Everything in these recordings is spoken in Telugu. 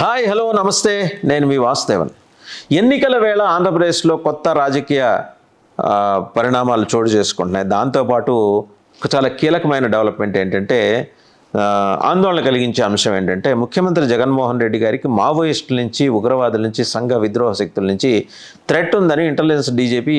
హాయ్ హలో నమస్తే. నేను మీ వాసుదేవన్. ఎన్నికల వేళ ఆంధ్రప్రదేశ్లో కొత్త రాజకీయ పరిణామాలు చోటు చేసుకుంటున్నాయి. దాంతోపాటు చాలా కీలకమైన డెవలప్మెంట్ ఏంటంటే ఆందోళన కలిగించే అంశం ఏంటంటే ముఖ్యమంత్రి జగన్మోహన్ రెడ్డి గారికి మావోయిస్టుల నుంచి ఉగ్రవాదుల నుంచి సంఘ విద్రోహ శక్తుల నుంచి థ్రెట్ ఉందని ఇంటెలిజెన్స్ డీజీపీ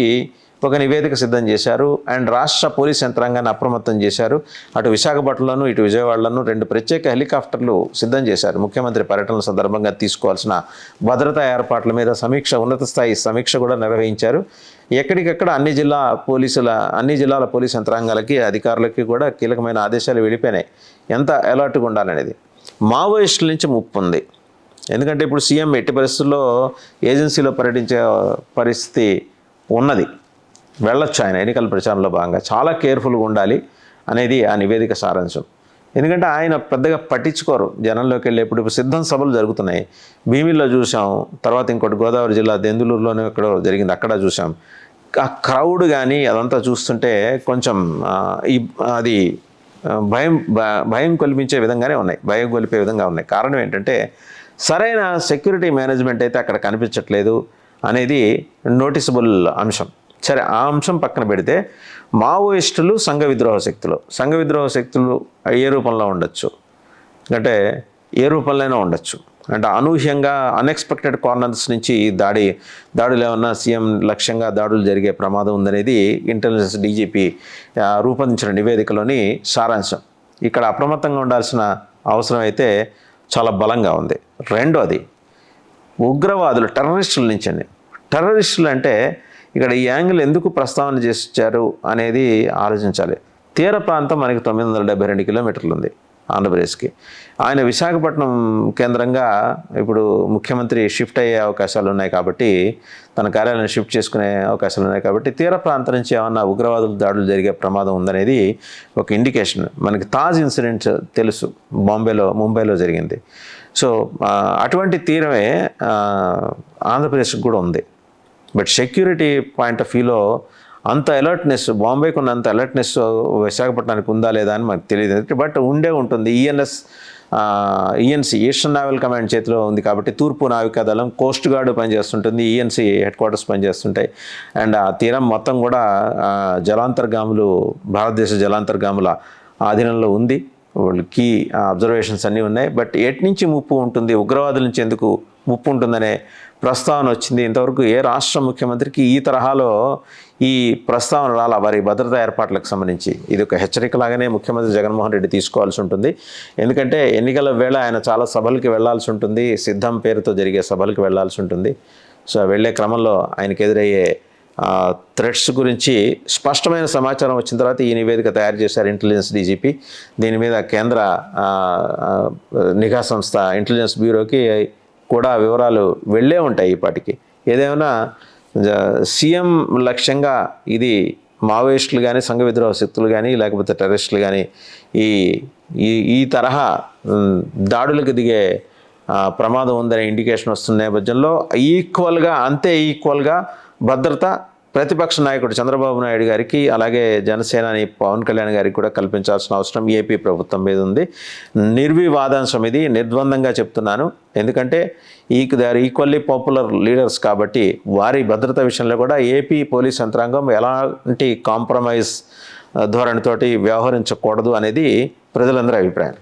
ఒక నివేదిక సిద్ధం చేశారు అండ్ రాష్ట్ర పోలీస్ యంత్రాంగాన్ని అప్రమత్తం చేశారు. అటు విశాఖపట్నంలోను ఇటు విజయవాడలోను రెండు ప్రత్యేక హెలికాప్టర్లు సిద్ధం చేశారు. ముఖ్యమంత్రి పర్యటన సందర్భంగా తీసుకోవాల్సిన భద్రతా ఏర్పాట్ల మీద సమీక్ష ఉన్నత స్థాయి సమీక్ష కూడా నిర్వహించారు. ఎక్కడికక్కడ అన్ని జిల్లా పోలీసుల అన్ని జిల్లాల పోలీస్ యంత్రాంగాలకి అధికారులకి కూడా కీలకమైన ఆదేశాలు వెళ్ళిపోయినాయి. ఎంత అలర్ట్గా ఉండాలనేది. మావోయిస్టుల నుంచి ముప్పు ఉంది. ఎందుకంటే ఇప్పుడు సీఎం ఎట్టి పరిస్థితుల్లో ఏజెన్సీలో పర్యటించే పరిస్థితి ఉన్నది. వెళ్ళొచ్చు ఆయన. ఎన్నికల ప్రచారంలో భాగంగా చాలా కేర్ఫుల్గా ఉండాలి అనేది ఆ నివేదిక సారాంశం. ఎందుకంటే ఆయన పెద్దగా పట్టించుకోరు. జనంలోకి వెళ్ళేప్పుడు ఇప్పుడు సిద్ధం సభలు జరుగుతున్నాయి. భీమిల్లో చూసాం. తర్వాత ఇంకోటి గోదావరి జిల్లా దెందులూరులోనే ఇక్కడ జరిగింది. అక్కడ చూసాం. ఆ క్రౌడ్ కానీ అదంతా చూస్తుంటే కొంచెం ఈ అది భయం భ- భయం కొలిపించే విధంగానే ఉన్నాయి. భయం కొలిపే విధంగా ఉన్నాయి. కారణం ఏంటంటే సరైన సెక్యూరిటీ మేనేజ్మెంట్ అయితే అక్కడ కనిపించట్లేదు అనేది నోటిసబుల్ అంశం. సరే ఆ అంశం పక్కన పెడితే మావోయిస్టులు సంఘ విద్రోహ శక్తులు. సంఘ విద్రోహ శక్తులు ఏ రూపంలో ఉండొచ్చు? అంటే ఏ రూపంలోనే ఉండొచ్చు. అంటే అనూహ్యంగా అన్ఎక్స్పెక్టెడ్ కార్నర్స్ నుంచి దాడి దాడులు ఏమన్నా సీఎం లక్ష్యంగా దాడులు జరిగే ప్రమాదం ఉందనేది ఇంటెలిజెన్స్ డీజీపీ రూపొందించిన నివేదికలోని సారాంశం. ఇక్కడ అప్రమత్తంగా ఉండాల్సిన అవసరం అయితే చాలా బలంగా ఉంది. రెండోది ఉగ్రవాదులు టెర్రరిస్టుల నుంచి అండి టెర్రరిస్టులు అంటే ఇక్కడ ఈ యాంగిల్ ఎందుకు ప్రస్తావన చేశారు అనేది ఆలోచించాలి. తీర ప్రాంతం మనకి తొమ్మిది వందల డెబ్బై రెండు కిలోమీటర్లు ఉంది ఆంధ్రప్రదేశ్కి. ఆయన విశాఖపట్నం కేంద్రంగా ఇప్పుడు ముఖ్యమంత్రి షిఫ్ట్ అయ్యే అవకాశాలు ఉన్నాయి కాబట్టి తన కార్యాలయం షిఫ్ట్ చేసుకునే అవకాశాలు ఉన్నాయి కాబట్టి తీర ప్రాంతం నుంచి ఏమన్నా ఉగ్రవాదుల దాడులు జరిగే ప్రమాదం ఉందనేది ఒక ఇండికేషన్ మనకి తాజ్ ఇన్సిడెంట్ తెలుసు బాంబేలో ముంబైలో జరిగింది. సో అటువంటి తీరమే ఆంధ్రప్రదేశ్కి కూడా ఉంది. బట్ సెక్యూరిటీ పాయింట్ ఆఫ్ వ్యూలో అంత అలర్ట్నెస్ బాంబేకి ఉన్న అంత అలర్ట్నెస్ విశాఖపట్నానికి ఉందా లేదా అని మనకు తెలియదు. బట్ ఉండే ఉంటుంది. ENS ENC eastern naval command చేతిలో ఉంది కాబట్టి తూర్పు నావికా దళం కోస్ట్ గార్డు పనిచేస్తుంటుంది ఈఎన్సీ హెడ్ క్వార్టర్స్ పనిచేస్తుంటాయి. అండ్ ఆ తీరం మొత్తం కూడా జలాంతర్గాములు భారతదేశ జలాంతర్గాముల ఆధీనంలో ఉంది. వాళ్ళు కీ అబ్జర్వేషన్స్ అన్నీ ఉన్నాయి. బట్ ఎటు నుంచి ముప్పు ఉంటుంది ఉగ్రవాదుల నుంచి ఎందుకు ముప్పు ఉంటుందనే ప్రస్తావన వచ్చింది. ఇంతవరకు ఏ రాష్ట్ర ముఖ్యమంత్రికి ఈ తరహాలో ఈ ప్రస్తావన రాలా? వారి భద్రతా ఏర్పాట్లకు సంబంధించి. ఇది ఒక హెచ్చరికలాగానే ముఖ్యమంత్రి జగన్మోహన్ రెడ్డి తీసుకోవాల్సి ఉంటుంది. ఎందుకంటే ఎన్నికల వేళ ఆయన చాలా సభలకి వెళ్ళాల్సి ఉంటుంది. సిద్ధం పేరుతో జరిగే సభలకు వెళ్ళాల్సి ఉంటుంది. సో వెళ్ళే క్రమంలో ఆయనకు ఎదురయ్యే థ్రెట్స్ గురించి స్పష్టమైన సమాచారం వచ్చిన తర్వాత ఈ నివేదిక తయారు చేశారు ఇంటెలిజెన్స్ డీజీపీ. దీని మీద కేంద్ర నిఘా సంస్థ ఇంటెలిజెన్స్ బ్యూరోకి కూడా వివరాలు వెళ్ళే ఉంటాయి ఇప్పటికి. ఏదేమైనా సీఎం లక్ష్యంగా ఇది మావోయిస్టులు కానీ సంఘ విద్రోహ శక్తులు కానీ లేకపోతే టెర్రరిస్టులు కానీ ఈ ఈ ఈ తరహా దాడులకు దిగే ప్రమాదం ఉందనే ఇండికేషన్ వస్తున్న నేపథ్యంలో ఈక్వల్గా అంతే ఈక్వల్గా భద్రత ప్రతిపక్ష నాయకుడు చంద్రబాబు నాయుడు గారికి అలాగే జనసేనాని పవన్ కళ్యాణ్ గారికి కూడా కల్పించాల్సిన అవసరం ఏపీ ప్రభుత్వం మీద ఉంది. నిర్వివాదాంశం ఇది నిర్ద్వందంగా చెప్తున్నాను. ఎందుకంటే ఈ దే ఈక్వల్లీ పాపులర్ లీడర్స్ కాబట్టి వారి భద్రత విషయంలో కూడా ఏపీ పోలీస్ యంత్రాంగం ఎలాంటి కాంప్రమైజ్ ధోరణితోటి వ్యవహరించకూడదు అనేది ప్రజలందరి అభిప్రాయం.